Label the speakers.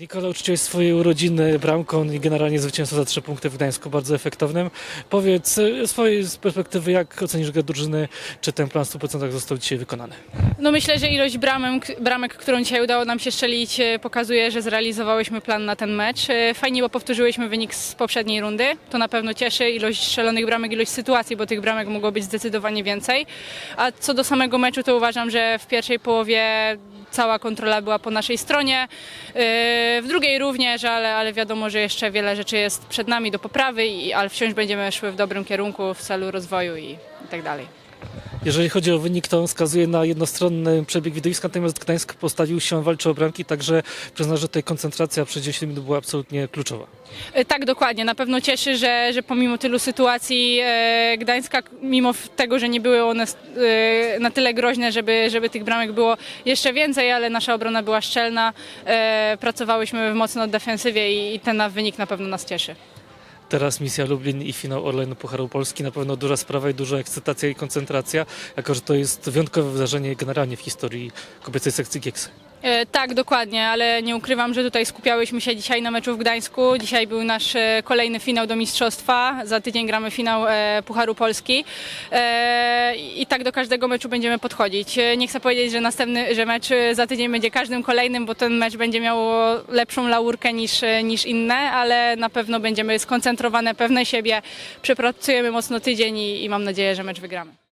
Speaker 1: Nikola, uczciłeś swoje urodziny bramką i generalnie zwycięstwo za trzy punkty w Gdańsku, bardzo efektownym. Powiedz swojej z perspektywy, jak ocenisz grę drużyny, czy ten plan w 100% został dzisiaj wykonany?
Speaker 2: No myślę, że ilość bramek, bramek, którą dzisiaj udało nam się strzelić, e, pokazuje, że zrealizowałyśmy plan na ten mecz. E, Fajnie, bo powtórzyłyśmy wynik z poprzedniej rundy. To na pewno cieszy. Ilość strzelonych bramek, ilość sytuacji, bo tych bramek mogło być zdecydowanie więcej. A co do samego meczu, to uważam, że w pierwszej połowie cała kontrola była po naszej stronie. E, W drugiej również, ale, ale wiadomo, że jeszcze wiele rzeczy jest przed nami do poprawy, i, ale wciąż będziemy szły w dobrym kierunku w celu rozwoju i, i tak dalej.
Speaker 1: Jeżeli chodzi o wynik, to on wskazuje na jednostronny przebieg widowiska, natomiast Gdańsk postawił się, walczył o bramki, także przyznam, że tutaj koncentracja przez 10 minut była absolutnie kluczowa.
Speaker 2: E, Tak, dokładnie. Na pewno cieszy, że, że pomimo tylu sytuacji e, Gdańska, mimo tego, że nie były one e, na tyle groźne, żeby, żeby tych bramek było jeszcze więcej, ale nasza obrona była szczelna. Pracowałyśmy mocno defensywie i, ten wynik na pewno nas cieszy.
Speaker 1: Teraz misja Lublin i finał Orlen Pucharu Polski, na pewno duża sprawa i duża ekscytacja i koncentracja, jako że to jest wyjątkowe wydarzenie generalnie w historii kobiecej sekcji Gieks.
Speaker 2: E, Tak, dokładnie, ale nie ukrywam, że tutaj skupiałyśmy się dzisiaj na meczu w Gdańsku. Dzisiaj był nasz e, kolejny finał do mistrzostwa. Za tydzień gramy finał e, Pucharu Polski. I tak do każdego meczu będziemy podchodzić. Nie chcę powiedzieć, że następny, że mecz za tydzień będzie każdym kolejnym, bo ten mecz będzie miał lepszą laurkę niż, niż inne, ale na pewno będziemy skoncentrowane, pewne siebie. Przepracujemy mocno tydzień i, i mam nadzieję, że mecz wygramy.